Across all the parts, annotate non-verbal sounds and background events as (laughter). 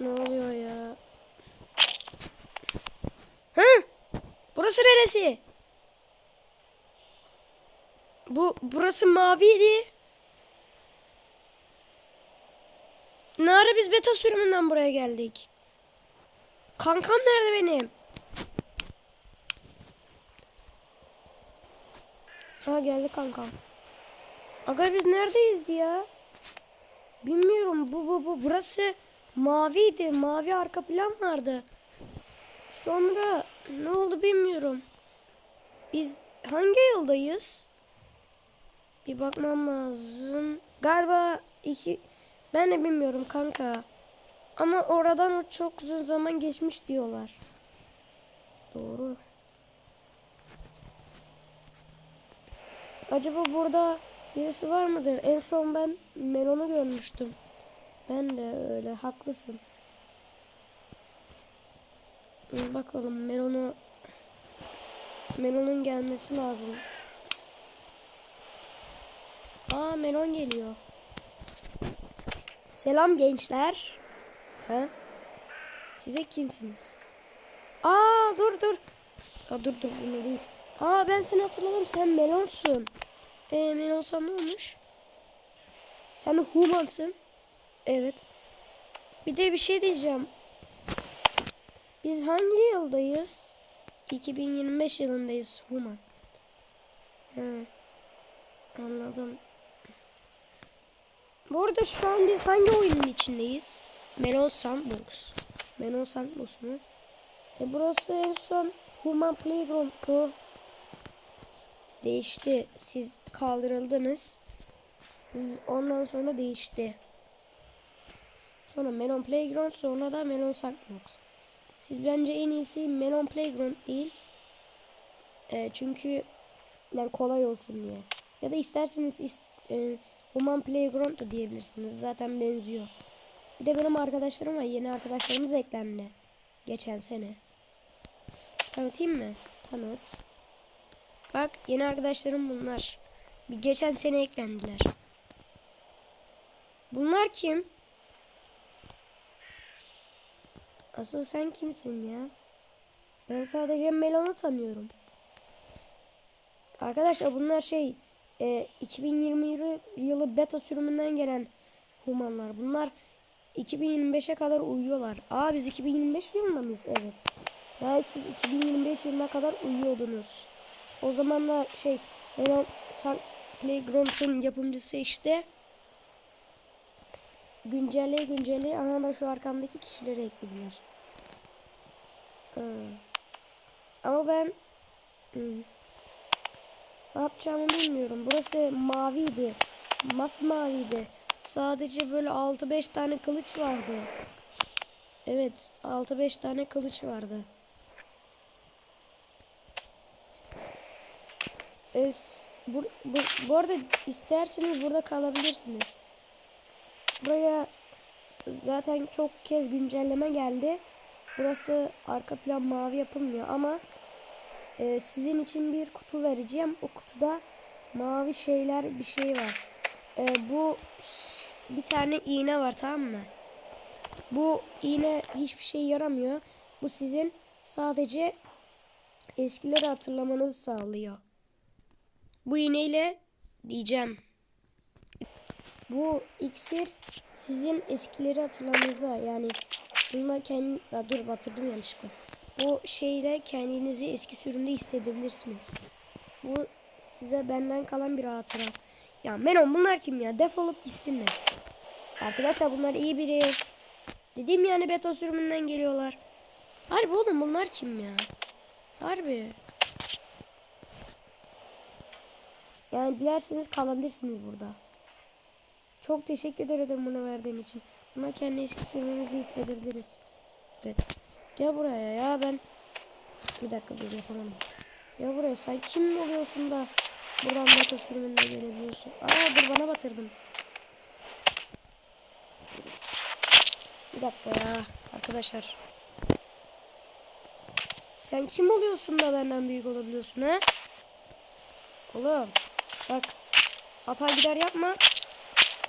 Ne oluyor ya? Hı? Burası neresi? Bu burası maviydi. Ne ara biz beta sürümünden buraya geldik? Kankam nerede benim? Ha geldi kankam. Aga biz neredeyiz ya? Bilmiyorum bu bu bu burası maviydi. Mavi arka plan vardı. Sonra ne oldu bilmiyorum. Biz hangi yıldayız? Bir bakmam lazım. Galiba iki ben de bilmiyorum kanka. Ama oradan çok uzun zaman geçmiş diyorlar. Doğru. Acaba burada birisi var mıdır? En son ben Melon'u görmüştüm. Ben de öyle haklısın. Bakalım Melon'u Melon'un gelmesi lazım. Aa Melon geliyor. Selam gençler. He? Size kimsiniz? Aa dur dur. Aa, dur dur bunu değil. Aa ben seni hatırladım. Sen Melon'sun. Ee, Melon'san ne olmuş? Sen Human'sın. Evet. Bir de bir şey diyeceğim. Biz hangi yıldayız? 2025 yılındayız Human. He. Anladım. Bu arada şu an biz hangi oyunun içindeyiz? Melon Sandbox. Melon Sandbox mu? E burası en son Human Playground'du. Değişti. Siz kaldırıldınız. Ondan sonra değişti. Sonra Melon Playground sonra da Melon Sandbox. Siz bence en iyisi Melon Playground değil. E, çünkü yani kolay olsun diye. Ya da isterseniz is, e, Human Playground da diyebilirsiniz. Zaten benziyor. Bir de benim arkadaşlarım var. Yeni arkadaşlarımız eklendi. Geçen sene. Tanıtayım mı? Tanıt. Bak yeni arkadaşlarım bunlar. Bir geçen sene eklendiler. Bunlar kim? Asıl sen kimsin ya? Ben sadece Melon'u tanıyorum. Arkadaşlar bunlar şey e, 2020 yılı beta sürümünden gelen humanlar. Bunlar 2025'e kadar uyuyorlar. Aa biz 2025 yılında mıyız? Evet. Yani siz 2025 yılına kadar uyuyordunuz. O zaman da şey Melon Sun Playground'un yapımcısı işte güncelleye güncelleye ana da şu arkamdaki kişileri eklediler. Ha. Ama ben hmm, ne yapacağımı bilmiyorum. Burası maviydi. Masmaviydi. Sadece böyle 6-5 tane kılıç vardı. Evet, 6-5 tane kılıç vardı. Es, bu, bu, bu arada isterseniz burada kalabilirsiniz. Buraya zaten çok kez güncelleme geldi. Burası arka plan mavi yapılmıyor ama e, sizin için bir kutu vereceğim. O kutuda mavi şeyler bir şey var. E, bu bir tane iğne var tamam mı? Bu iğne hiçbir şey yaramıyor. Bu sizin sadece eskileri hatırlamanızı sağlıyor. Bu iğneyle diyeceğim. Bu iksir sizin eskileri hatırlamanıza yani bununla kendi ya dur batırdım yanlışlıkla. Bu şeyle kendinizi eski sürümde hissedebilirsiniz. Bu size benden kalan bir hatıra. Ya Menon bunlar kim ya? Defolup gitsinler. Arkadaşlar bunlar iyi biri. Dediğim yani beta sürümünden geliyorlar. Harbi oğlum bunlar kim ya? Harbi. Yani dilerseniz kalabilirsiniz burada. Çok teşekkür ederim bunu verdiğin için. Buna kendi eski sürümümüzü hissedebiliriz. Evet. Gel buraya ya ben. Bir dakika bir yapamadım. Ya buraya sen kim oluyorsun da buradan beta sürümünde gelebiliyorsun. Aa dur bana batırdın. Bir dakika ya arkadaşlar. Sen kim oluyorsun da benden büyük olabiliyorsun ha? Oğlum bak hata gider yapma.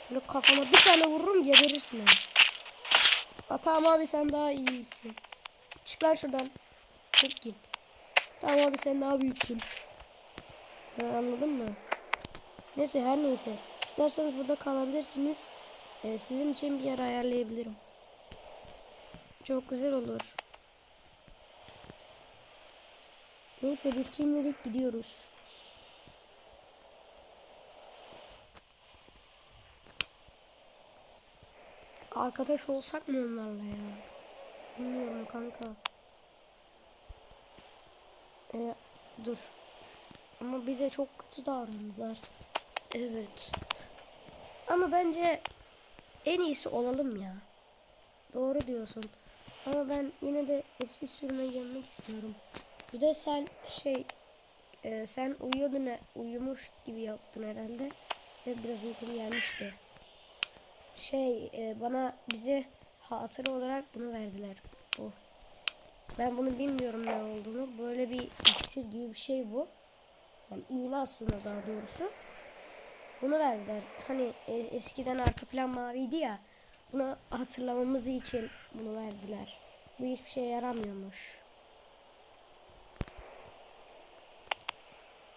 Şöyle kafama bir tane vururum geberirsin. Aa, tamam abi sen daha iyiymişsin. Çık lan şuradan. Çık git. Tamam abi sen daha büyüksün. Ha, anladın mı? Neyse her neyse. İsterseniz burada kalabilirsiniz. Ee, sizin için bir yer ayarlayabilirim. Çok güzel olur. Neyse biz şimdilik gidiyoruz. Arkadaş olsak mı onlarla ya? Bilmiyorum kanka. Ee, dur. Ama bize çok kötü davrandılar. Evet. Ama bence en iyisi olalım ya. Doğru diyorsun. Ama ben yine de eski sürüme gelmek istiyorum. Bir de sen şey e, sen uyuyordun uyumuş gibi yaptın herhalde. Ve biraz uykum gelmişti. Şey e, bana bize hatıra olarak bunu verdiler. Bu. Ben bunu bilmiyorum ne olduğunu. Böyle bir iksir gibi bir şey bu. Yani iğne aslında daha doğrusu. Bunu verdiler. Hani e, eskiden arka plan maviydi ya. Bunu hatırlamamız için bunu verdiler. Bu hiçbir şeye yaramıyormuş.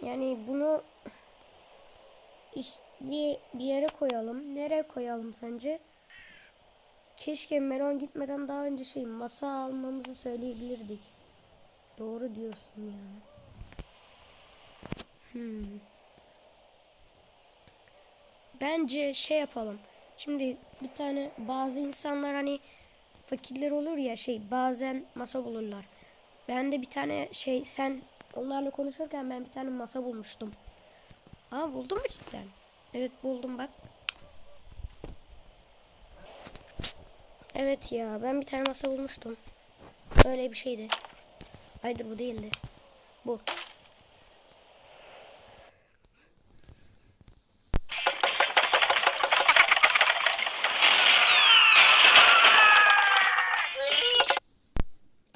Yani bunu iş- bir, bir yere koyalım. Nereye koyalım sence? Keşke Meron gitmeden daha önce şey masa almamızı söyleyebilirdik. Doğru diyorsun yani. Hmm. Bence şey yapalım. Şimdi bir tane bazı insanlar hani fakirler olur ya şey bazen masa bulurlar. Ben de bir tane şey sen onlarla konuşurken ben bir tane masa bulmuştum. Aa buldun mu cidden? Evet buldum bak. Evet ya ben bir tane masa bulmuştum. Böyle bir şeydi. Hayır bu değildi. Bu.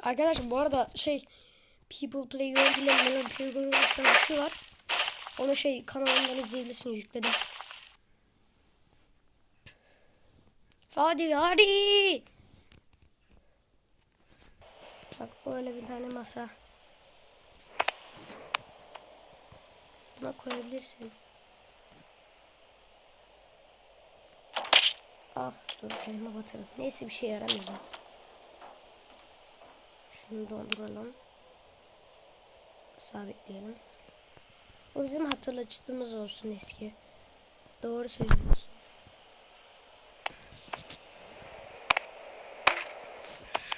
Arkadaşlar bu arada şey People Playground ile Melon bir şey var. Onu şey kanalımdan izleyebilirsiniz yükledim. Hadi hadi. Bak böyle bir tane masa. Buna koyabilirsin. Ah dur kelime batırım. Neyse bir şey yaramıyor zaten. Şunu donduralım. Sabitleyelim. O bizim hatırlatıcımız olsun eski. Doğru söylüyorsun.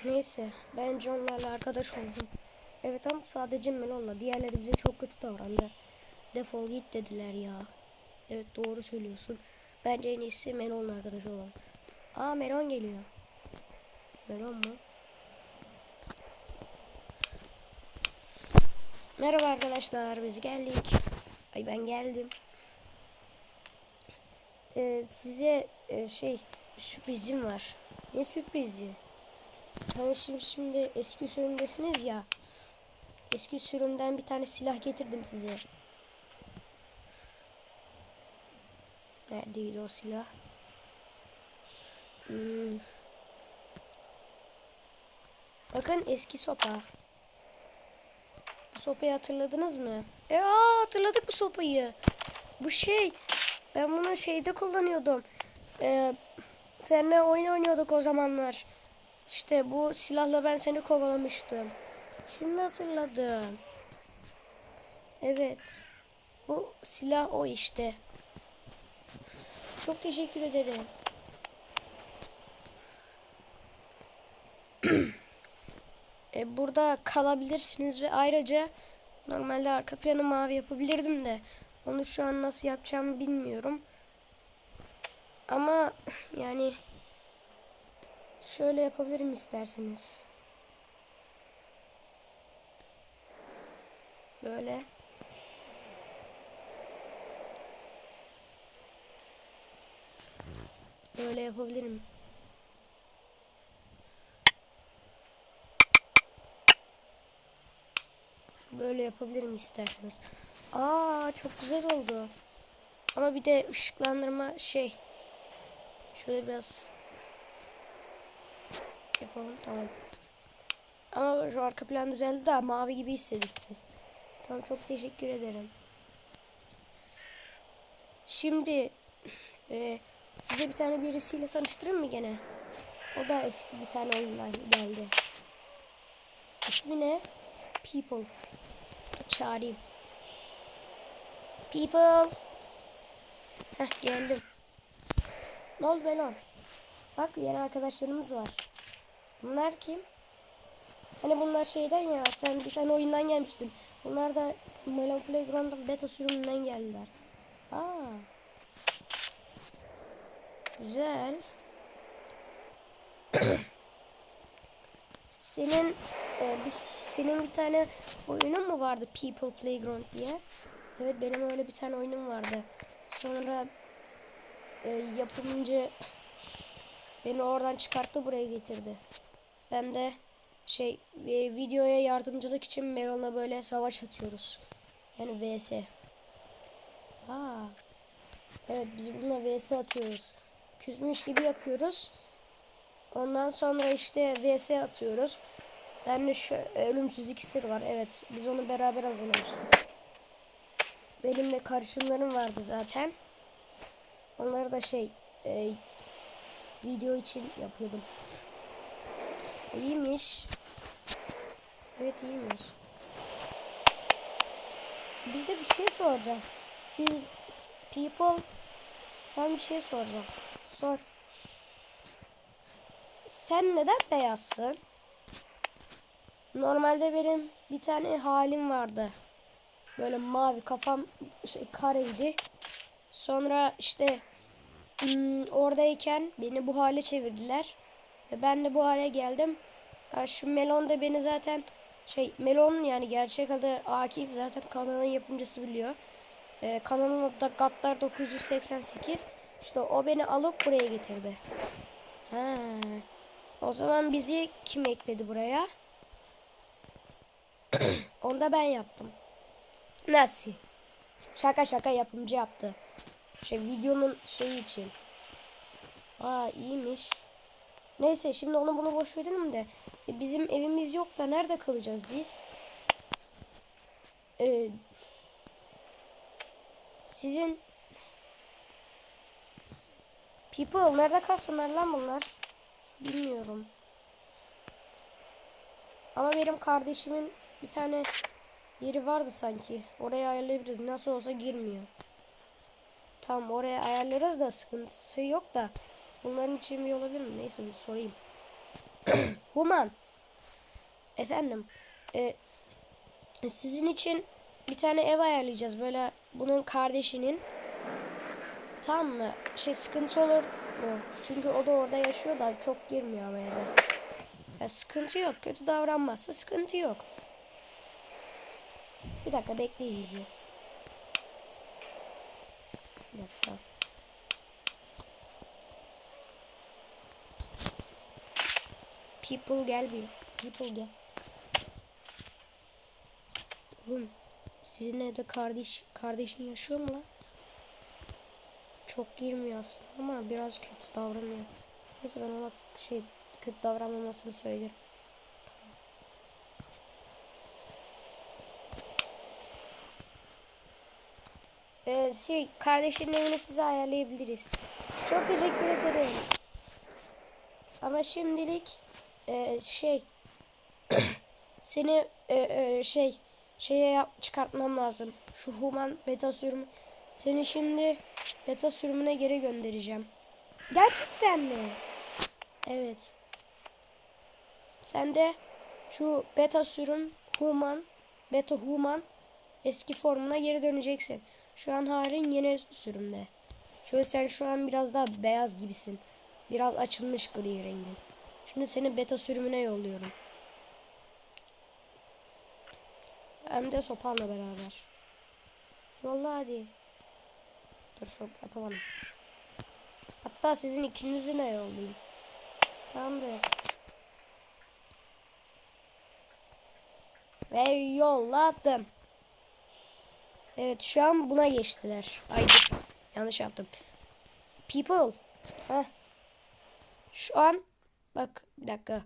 Neyse bence onlarla arkadaş oldum. Evet ama sadece Melon'la. Diğerleri bize çok kötü davrandı. Defol git dediler ya. Evet doğru söylüyorsun. Bence en iyisi Melon'la arkadaş olalım. Aa Melon geliyor. Melon mu? Merhaba arkadaşlar biz geldik. Ay ben geldim. Ee, size e, şey sürprizim var. Ne sürprizi? Hani şimdi, şimdi eski sürümdesiniz ya. Eski sürümden bir tane silah getirdim size. Neredeydi o silah? Hmm. Bakın eski sopa. Bu sopayı hatırladınız mı? E aa, hatırladık bu sopayı. Bu şey ben bunu şeyde kullanıyordum. Ee, seninle oyun oynuyorduk o zamanlar. İşte bu silahla ben seni kovalamıştım. Şimdi hatırladım. Evet. Bu silah o işte. Çok teşekkür ederim. (clears throat) E, burada kalabilirsiniz ve ayrıca normalde arka planı mavi yapabilirdim de onu şu an nasıl yapacağımı bilmiyorum. Ama (clears throat) yani şöyle yapabilirim isterseniz. Böyle. Böyle yapabilirim. Böyle yapabilirim isterseniz. Aa çok güzel oldu. Ama bir de ışıklandırma şey. Şöyle biraz yapalım tamam. Ama şu arka plan düzeldi de mavi gibi hissedin siz. Tamam çok teşekkür ederim. Şimdi e, size bir tane birisiyle tanıştırayım mı gene? O da eski bir tane oyundan geldi. İsmi ne? People. Çağırayım. People. Heh geldim. Ne oldu Belon? Bak yeni arkadaşlarımız var. Bunlar kim? Hani bunlar şeyden ya sen bir tane oyundan gelmiştin. Bunlar da Melon Playground'ın beta sürümünden geldiler. Aa. Güzel. (coughs) senin e, bir, senin bir tane oyunun mu vardı People Playground diye? Evet benim öyle bir tane oyunum vardı. Sonra e, yapımcı beni oradan çıkarttı buraya getirdi. Ben de şey e, videoya yardımcılık için Melon'a böyle savaş atıyoruz. Yani vs. Aa. Evet biz bununla vs atıyoruz. Küsmüş gibi yapıyoruz. Ondan sonra işte vs atıyoruz. Ben de şu ölümsüz iksir var. Evet biz onu beraber hazırlamıştık. Benim de karışımlarım vardı zaten. Onları da şey e, video için yapıyordum. İyiymiş. Evet iyiymiş. Bir de bir şey soracağım. Siz people sen bir şey soracağım. Sor. Sen neden beyazsın? Normalde benim bir tane halim vardı. Böyle mavi kafam şey kareydi. Sonra işte hmm, oradayken beni bu hale çevirdiler. Ve ben de bu hale geldim. Şu Melon da beni zaten şey Melon yani gerçek adı Akif zaten kanalın yapımcısı biliyor. Ee, kanalın adı da Gattar 988. İşte o beni alıp buraya getirdi. Ha. O zaman bizi kim ekledi buraya? (coughs) Onu da ben yaptım. Nasıl? Şaka şaka yapımcı yaptı. Şey videonun şeyi için. Aa iyiymiş. Neyse şimdi onu bunu boş verelim de. E, bizim evimiz yok da nerede kalacağız biz? Ee, sizin People nerede kalsınlar lan bunlar? Bilmiyorum. Ama benim kardeşimin bir tane yeri vardı sanki. Oraya ayarlayabiliriz. Nasıl olsa girmiyor. Tamam oraya ayarlarız da sıkıntısı yok da. Bunların için bir olabilir mi? Neyse bir sorayım. (clears throat) Human. Efendim. E, sizin için bir tane ev ayarlayacağız. Böyle bunun kardeşinin. Tamam mı? Şey sıkıntı olur mu? Çünkü o da orada yaşıyor da çok girmiyor ama eve. Ya sıkıntı yok. Kötü davranmazsa sıkıntı yok. Bir dakika bekleyin bizi. Bir dakika. People gel bir. People gel. Oğlum sizin evde kardeş kardeşin yaşıyor mu lan? Çok girmiyor aslında ama biraz kötü davranıyor. Neyse ben ona şey kötü davranmamasını söylerim. Ee, şey kardeşinin evini size ayarlayabiliriz. Çok teşekkür ederim. Ama şimdilik e, şey (coughs) seni e, e, şey şeye yap, çıkartmam lazım. Şu human beta sürümü. Seni şimdi beta sürümüne geri göndereceğim. Gerçekten mi? Evet. Sen de şu beta sürüm human beta human eski formuna geri döneceksin. Şu an halin yeni sürümde. Şöyle sen şu an biraz daha beyaz gibisin. Biraz açılmış gri rengin. Şimdi seni beta sürümüne yolluyorum. Hem de sopanla beraber. Yolla hadi. Dur sop yapamadım. Hatta sizin ikinizi de yollayayım. Tamamdır. Ve yolladım. Evet şu an buna geçtiler. Ay. Yanlış yaptım. People. Heh. Şu an Bak bir dakika.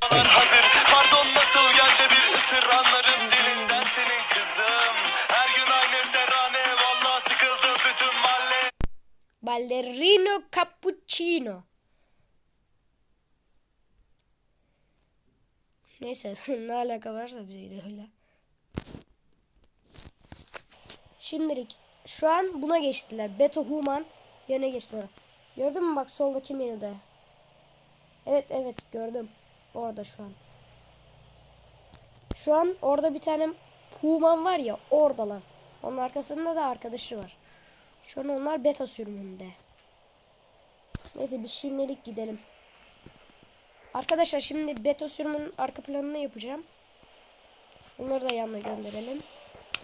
Hazır Pardon nasıl geldi bir ısır Anlarım dilinden senin kızım Her gün aynı terane Valla sıkıldı bütün mahalle Ballerino cappuccino. Neyse (laughs) ne alaka varsa bize öyle. Şimdilik şu an buna geçtiler. Beto Human yerine geçtiler. Gördün mü bak soldaki menüde. Evet evet gördüm. Orada şu an. Şu an orada bir tane Human var ya oradalar. Onun arkasında da arkadaşı var. Şu an onlar beta sürümünde. Neyse biz şimdilik gidelim. Arkadaşlar şimdi beta sürümünün arka planını yapacağım. Bunları da yanına gönderelim.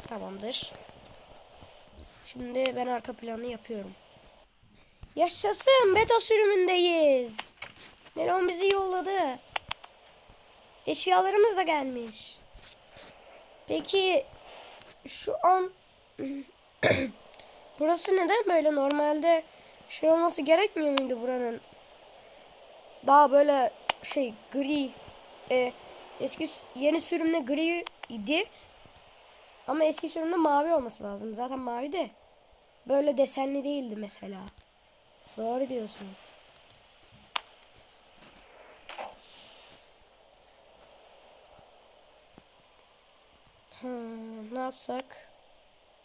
Tamamdır. Şimdi ben arka planı yapıyorum. Yaşasın beta sürümündeyiz. Melon bizi yolladı. Eşyalarımız da gelmiş. Peki şu an (clears throat) Burası neden böyle normalde şey olması gerekmiyor muydu buranın? Daha böyle şey gri e, eski yeni sürümde gri idi. Ama eski sürümde mavi olması lazım. Zaten mavi de böyle desenli değildi mesela. Doğru diyorsun. Hmm, ne yapsak?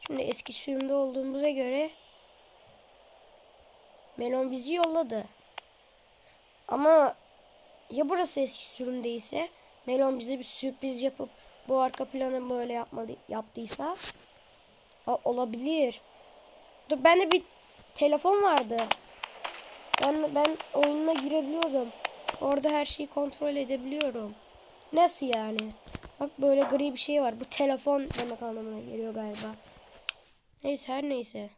Şimdi eski sürümde olduğumuza göre Melon bizi yolladı. Ama ya burası eski sürümdeyse Melon bize bir sürpriz yapıp bu arka planı böyle yapmadı yaptıysa Aa, olabilir. Dur bende bir telefon vardı. Ben ben oyununa girebiliyordum. Orada her şeyi kontrol edebiliyorum. Nasıl yani? Bak böyle gri bir şey var. Bu telefon demek anlamına geliyor galiba. Neyse her neyse.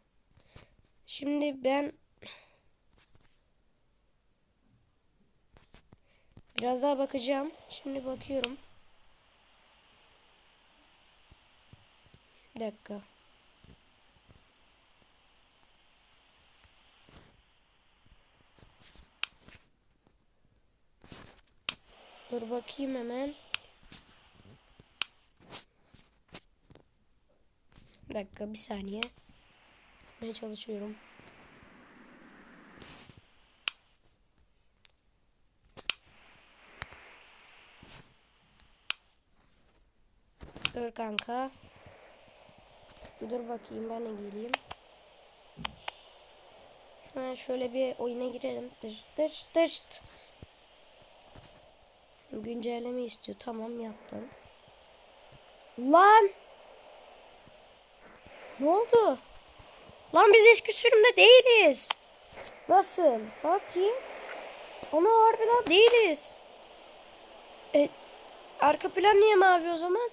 Şimdi ben biraz daha bakacağım. Şimdi bakıyorum. Bir dakika. Dur bakayım hemen. Dakika bir saniye. Ben çalışıyorum. Dur kanka. Dur bakayım ben de geleyim. Hemen şöyle bir oyuna girelim. Dış dış dış. Güncelleme istiyor. Tamam yaptım. Lan! Ne oldu? Lan biz eski sürümde değiliz. Nasıl? Bakayım. Ona harbiden değiliz. E, arka plan niye mavi o zaman?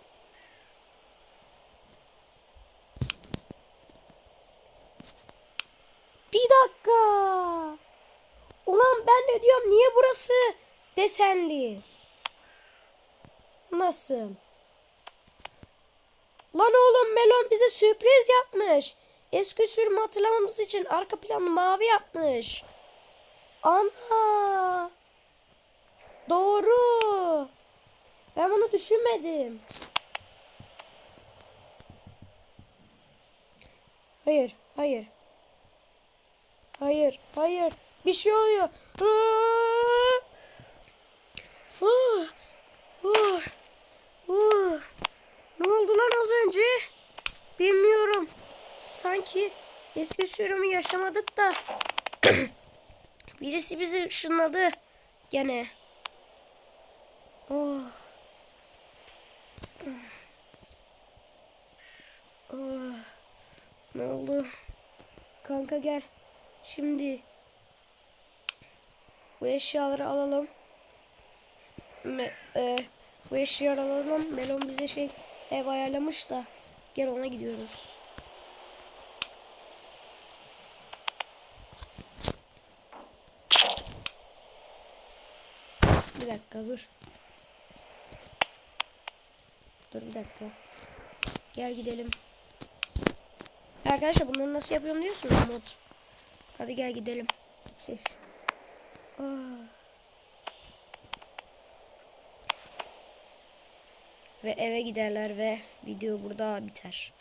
Bir dakika. Ulan ben de diyorum niye burası desenli? Nasıl? Lan oğlum Melon bize sürpriz yapmış. Eski sürümü hatırlamamız için arka planı mavi yapmış. Ana. Doğru. Ben bunu düşünmedim. Hayır, hayır. Hayır, hayır. Bir şey oluyor. Aa! Ah! Ah! Ah! Ne oldu lan az önce? Bilmiyorum. Sanki eski sürümü yaşamadık da (clears throat) birisi bizi ışınladı gene. Oh. Oh. Ne oldu? Kanka gel. Şimdi bu eşyaları alalım. Me e, bu eşyaları alalım. Melon bize şey ev ayarlamış da. Gel ona gidiyoruz. bir dakika dur. Dur bir dakika. Gel gidelim. Arkadaşlar bunları nasıl yapıyorum diyorsunuz mod. Hadi gel gidelim. Üf. Ah. Ve eve giderler ve video burada biter.